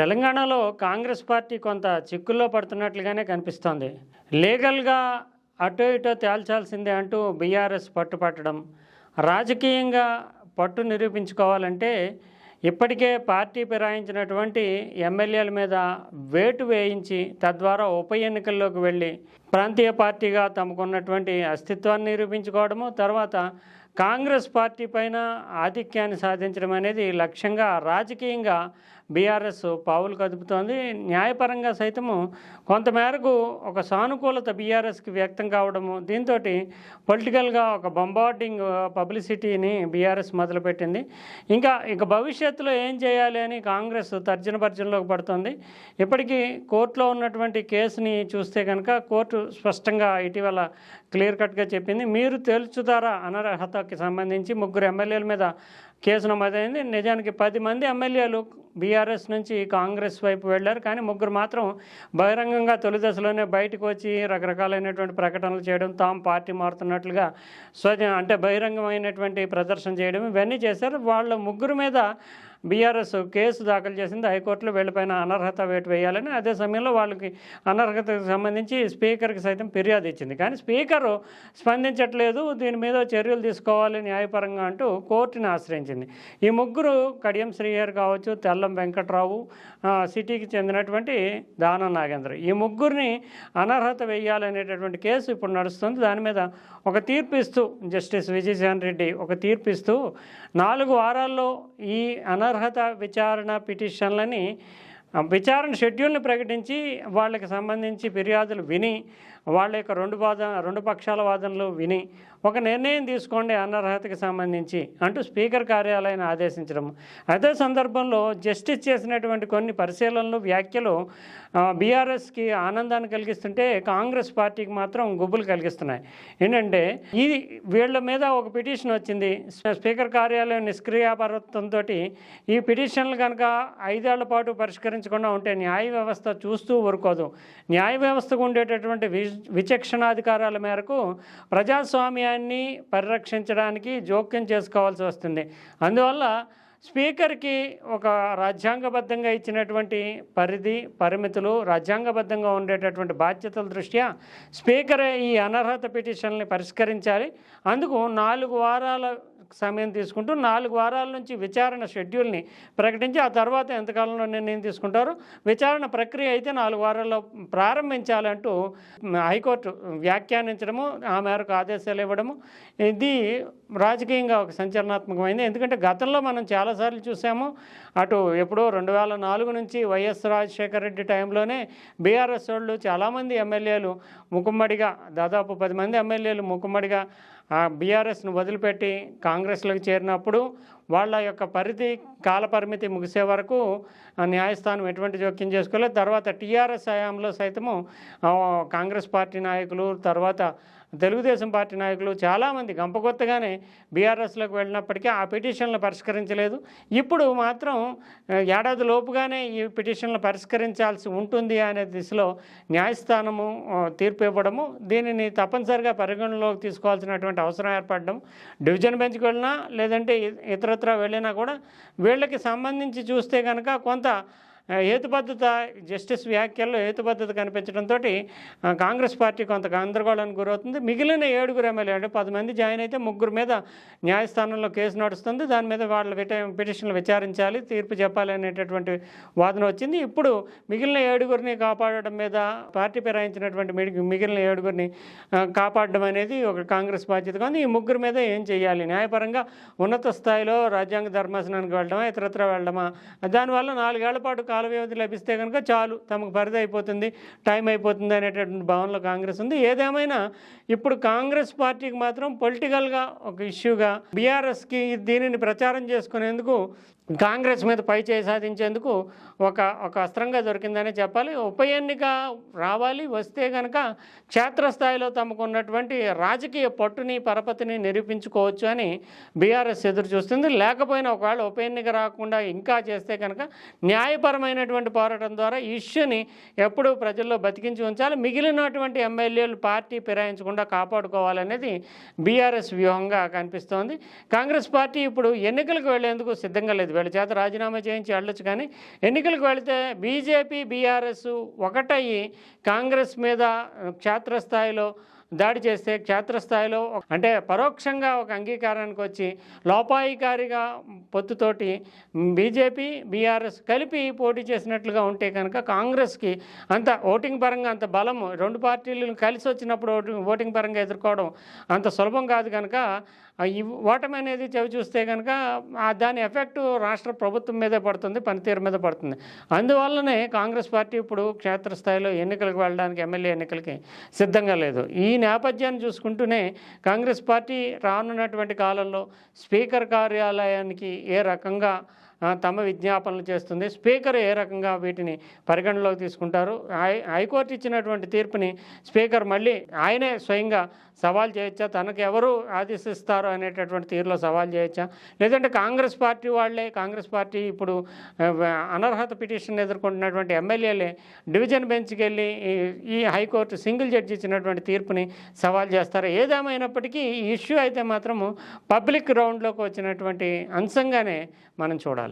తెలంగాణలో కాంగ్రెస్ పార్టీ కొంత చిక్కుల్లో పడుతున్నట్లుగానే కనిపిస్తోంది. లీగల్గా అటో ఇటో తేల్చాల్సిందే అంటూ బీఆర్ఎస్ పట్టుపట్టడం రాజకీయంగా పట్టు నిరూపించుకోవాలంటే ఇప్పటికే పార్టీ ఫిరాయించినటువంటి ఎమ్మెల్యేల మీద వేటు వేయించి తద్వారా ఉప ఎన్నికల్లోకి వెళ్ళి ప్రాంతీయ పార్టీగా తమకున్నటువంటి అస్తిత్వాన్ని నిరూపించుకోవడము తర్వాత కాంగ్రెస్ పార్టీ పైన ఆధిక్యాన్ని సాధించడం అనేది లక్ష్యంగా రాజకీయంగా బీఆర్ఎస్ పావులు కదుపుతోంది న్యాయపరంగా సైతము కొంతమేరకు ఒక సానుకూలత బీఆర్ఎస్కి వ్యక్తం కావడము దీంతో పొలిటికల్గా ఒక బంబార్డింగ్ పబ్లిసిటీని బీఆర్ఎస్ మొదలుపెట్టింది. ఇంకా ఇక భవిష్యత్తులో ఏం చేయాలి అని కాంగ్రెస్ తర్జన భర్జనలోకి పడుతుంది. ఇప్పటికీ కోర్టులో ఉన్నటువంటి కేసుని చూస్తే కనుక కోర్టు స్పష్టంగా ఇటీవల క్లియర్ కట్గా చెప్పింది. మీరు తేల్చుతారా అనర్హతకి సంబంధించి ముగ్గురు ఎమ్మెల్యేల మీద కేసు నమోదైంది. నిజానికి పది మంది ఎమ్మెల్యేలు బీఆర్ఎస్ నుంచి కాంగ్రెస్ వైపు వెళ్ళారు కానీ ముగ్గురు మాత్రం బహిరంగంగా తొలి దశలోనే బయటకు వచ్చి రకరకాలైనటువంటి ప్రకటనలు చేయడం తాము పార్టీ మారుతున్నట్లుగా స్వజ అంటే బహిరంగమైనటువంటి ప్రదర్శన చేయడం ఇవన్నీ చేశారు. వాళ్ళ ముగ్గురు మీద బీఆర్ఎస్ కేసు దాఖలు చేసింది హైకోర్టులో వీళ్ళపైన అనర్హత వేటు వేయాలని అదే సమయంలో వాళ్ళకి అనర్హతకు సంబంధించి స్పీకర్కి సైతం ఫిర్యాదు ఇచ్చింది. కానీ స్పీకరు స్పందించట్లేదు దీని మీద చర్యలు తీసుకోవాలి న్యాయపరంగా అంటూ కోర్టుని ఆశ్రయించింది. ఈ ముగ్గురు కడియం శ్రీహర్ కావచ్చు తెల్లం వెంకట్రావు సిటీకి చెందినటువంటి దాన నాగేంద్ర. ఈ ముగ్గురిని అనర్హత వేయాలనేటటువంటి కేసు ఇప్పుడు నడుస్తుంది. దాని మీద ఒక తీర్పు ఇస్తూ జస్టిస్ విజయసాన్ రెడ్డి ఒక తీర్పు ఇస్తూ నాలుగు వారాల్లో ఈ అనర్హత విచారణ పిటిషన్లని విచారణ షెడ్యూల్ని ప్రకటించి వాళ్ళకి సంబంధించి ఫిర్యాదులు విని వాళ్ళ యొక్క రెండు వాద రెండు పక్షాల వాదనలు విని ఒక నిర్ణయం తీసుకోండి అనర్హతకి సంబంధించి అంటూ స్పీకర్ కార్యాలయాన్ని ఆదేశించడం. అదే సందర్భంలో జస్టిస్ చేసినటువంటి కొన్ని పరిశీలనలు వ్యాఖ్యలు బీఆర్ఎస్కి ఆనందాన్ని కలిగిస్తుంటే కాంగ్రెస్ పార్టీకి మాత్రం గుబ్బులు కలిగిస్తున్నాయి. ఏంటంటే ఇది వీళ్ళ మీద ఒక పిటిషన్ వచ్చింది. స్పీకర్ కార్యాలయం నిష్క్రియాపరత్వంతో ఈ పిటిషన్లు కనుక ఐదేళ్ళ పాటు పరిష్కరించకుండా ఉంటే న్యాయ వ్యవస్థ చూస్తూ ఊరుకోదు. న్యాయ వ్యవస్థకు ఉండేటటువంటి విచక్షణాధికారాల మేరకు ప్రజాస్వామ్యాన్ని పరిరక్షించడానికి జోక్యం చేసుకోవాల్సి వస్తుంది. అందువల్ల స్పీకర్కి ఒక రాజ్యాంగబద్ధంగా ఇచ్చినటువంటి పరిధి పరిమితులు రాజ్యాంగబద్ధంగా ఉండేటటువంటి బాధ్యతల దృష్ట్యా స్పీకరే ఈ అనర్హత పిటిషన్ని పరిష్కరించాలి. అందుకు నాలుగు వారాల సమయం తీసుకుంటూ నాలుగు వారాల నుంచి విచారణ షెడ్యూల్ని ప్రకటించి ఆ తర్వాత ఎంతకాలంలో నిర్ణయం తీసుకుంటారు? విచారణ ప్రక్రియ అయితే నాలుగు వారాల్లో ప్రారంభించాలంటూ హైకోర్టు వ్యాఖ్యానించడము ఆ మేరకు ఆదేశాలు ఇవ్వడము ఇది రాజకీయంగా ఒక సంచలనాత్మకమైంది. ఎందుకంటే గతంలో మనం చాలాసార్లు చూసాము అటు ఎప్పుడో రెండు వేల నాలుగు నుంచి వైఎస్ రాజశేఖర రెడ్డి టైంలోనే బీఆర్ఎస్ వాళ్ళు చాలామంది ఎమ్మెల్యేలు ముకుమ్మడిగా దాదాపు పది మంది ఎమ్మెల్యేలు ముకుమ్మడిగా ఆ బీఆర్ఎస్ను వదిలిపెట్టి కాంగ్రెస్లోకి చేరినప్పుడు వాళ్ళ యొక్క పరిధి కాలపరిమితి ముగిసే వరకు న్యాయస్థానం ఎటువంటి జోక్యం చేసుకోలేదు. తర్వాత టీఆర్ఎస్ హయాంలో సైతము కాంగ్రెస్ పార్టీ నాయకులు తర్వాత తెలుగుదేశం పార్టీ నాయకులు చాలామంది గంపగొత్తగానే బీఆర్ఎస్లోకి వెళ్ళినప్పటికీ ఆ పిటిషన్లు పరిష్కరించలేదు. ఇప్పుడు మాత్రం ఏడాది లోపుగానే ఈ పిటిషన్లు పరిష్కరించాల్సి ఉంటుంది అనే దిశలో న్యాయస్థానము తీర్పు ఇవ్వడము దీనిని తప్పనిసరిగా పరిగణలోకి తీసుకోవాల్సినటువంటి అవసరం ఏర్పడడం డివిజన్ బెంచ్కి వెళ్ళినా లేదంటే ఇతర ఇతరత్ర వెళ్ళినా కూడా వీళ్ళకి సంబంధించి చూస్తే కనుక కొంత హేతుబద్ధత జస్టిస్ వ్యాఖ్యల్లో హేతుబద్ధత కనిపించడంతో కాంగ్రెస్ పార్టీ కొంత గందరగోళానికి గురవుతుంది. మిగిలిన ఏడుగురు ఎమ్మెల్యే అంటే పది మంది జాయిన్ అయితే ముగ్గురు మీద న్యాయస్థానంలో కేసు నడుస్తుంది. దాని మీద వాళ్ళ విట పిటిషన్లు విచారించాలి తీర్పు చెప్పాలి అనేటటువంటి వాదన వచ్చింది. ఇప్పుడు మిగిలిన ఏడుగురిని కాపాడడం మీద పార్టీ ఫిరాయించినటువంటి మిగిలిన ఏడుగురిని కాపాడడం అనేది ఒక కాంగ్రెస్ బాధ్యత కానీ ఈ ముగ్గురు మీద ఏం చేయాలి? న్యాయపరంగా ఉన్నత స్థాయిలో రాజ్యాంగ ధర్మాసనానికి వెళ్ళడమా ఇతరత్ర వెళ్ళడమా? దానివల్ల నాలుగేళ్ళ పాటు కాల వ్యవధి లభిస్తే కనుక చాలు తమకు పరిధి అయిపోతుంది టైం అయిపోతుంది అనేటటువంటి భావనలో కాంగ్రెస్ ఉంది. ఏదేమైనా ఇప్పుడు కాంగ్రెస్ పార్టీకి మాత్రం పొలిటికల్గా ఒక ఇష్యూగా బీఆర్ఎస్కి దీనిని ప్రచారం చేసుకునేందుకు కాంగ్రెస్ మీద పై చేయి సాధించేందుకు ఒక ఒక అస్త్రంగా దొరికిందనే చెప్పాలి. ఉప ఎన్నిక రావాలి వస్తే కనుక క్షేత్రస్థాయిలో తమకు ఉన్నటువంటి రాజకీయ పట్టుని పరపతిని నిరూపించుకోవచ్చు అని బీఆర్ఎస్ ఎదురు చూస్తుంది. లేకపోయినా ఒకవేళ ఉప ఎన్నిక రాకుండా ఇంకా చేస్తే కనుక న్యాయపరమైనటువంటి పోరాటం ద్వారా ఇష్యూని ఎప్పుడూ ప్రజల్లో బతికించి ఉంచాలి. మిగిలినటువంటి ఎమ్మెల్యేలు పార్టీ ఫిరాయించకుండా కాపాడుకోవాలనేది బీఆర్ఎస్ వ్యూహంగా కనిపిస్తోంది. కాంగ్రెస్ పార్టీ ఇప్పుడు ఎన్నికలకు వెళ్ళేందుకు సిద్ధంగా లేదు. వీళ్ళ చేత రాజీనామా చేయించి వెళ్ళొచ్చు కానీ ఎన్నికలకు వెళితే బీజేపీ బీఆర్ఎస్ ఒకటయ్యి కాంగ్రెస్ మీద క్షేత్రస్థాయిలో దాడి చేస్తే క్షేత్రస్థాయిలో అంటే పరోక్షంగా ఒక అంగీకారానికి వచ్చి లోపాయికారిగా పొత్తుతోటి బీజేపీ బీఆర్ఎస్ కలిపి పోటీ చేసినట్లుగా ఉంటే కనుక కాంగ్రెస్కి అంత ఓటింగ్ పరంగా అంత బలము రెండు పార్టీలను కలిసి వచ్చినప్పుడు ఓటింగ్ పరంగా ఎదుర్కోవడం అంత సులభం కాదు కనుక ఈ ఓటమి అనేది చవి చూస్తే కనుక దాని ఎఫెక్ట్ రాష్ట్ర ప్రభుత్వం మీదే పడుతుంది పనితీరు మీద పడుతుంది. అందువల్లనే కాంగ్రెస్ పార్టీ ఇప్పుడు క్షేత్రస్థాయిలో ఎన్నికలకు వెళ్ళడానికి ఎమ్మెల్యే ఎన్నికలకి సిద్ధంగా లేదు. ఈ నేపథ్యాన్ని చూసుకుంటూనే కాంగ్రెస్ పార్టీ రానున్నటువంటి కాలంలో స్పీకర్ కార్యాలయానికి ఏ రకంగా తమ విజ్ఞాపనలు చేస్తుంది. స్పీకర్ ఏ రకంగా వీటిని పరిగణలోకి తీసుకుంటారు? హై హైకోర్టు ఇచ్చినటువంటి తీర్పుని స్పీకర్ మళ్ళీ ఆయనే స్వయంగా సవాల్ చేయొచ్చా? తనకు ఎవరు ఆదేశిస్తారు అనేటటువంటి తీరులో సవాల్ చేయొచ్చా? లేదంటే కాంగ్రెస్ పార్టీ వాళ్ళే కాంగ్రెస్ పార్టీ ఇప్పుడు అనర్హత పిటిషన్ ఎదుర్కొంటున్నటువంటి ఎమ్మెల్యేలే డివిజన్ బెంచ్కి వెళ్ళి ఈ- ఈ హైకోర్టు సింగిల్ జడ్జి ఇచ్చినటువంటి తీర్పుని సవాల్ చేస్తారు. ఏదేమైనప్పటికీ ఈ ఇష్యూ అయితే మాత్రము పబ్లిక్ రౌండ్లోకి వచ్చినటువంటి అంశంగానే మనం చూడాలి.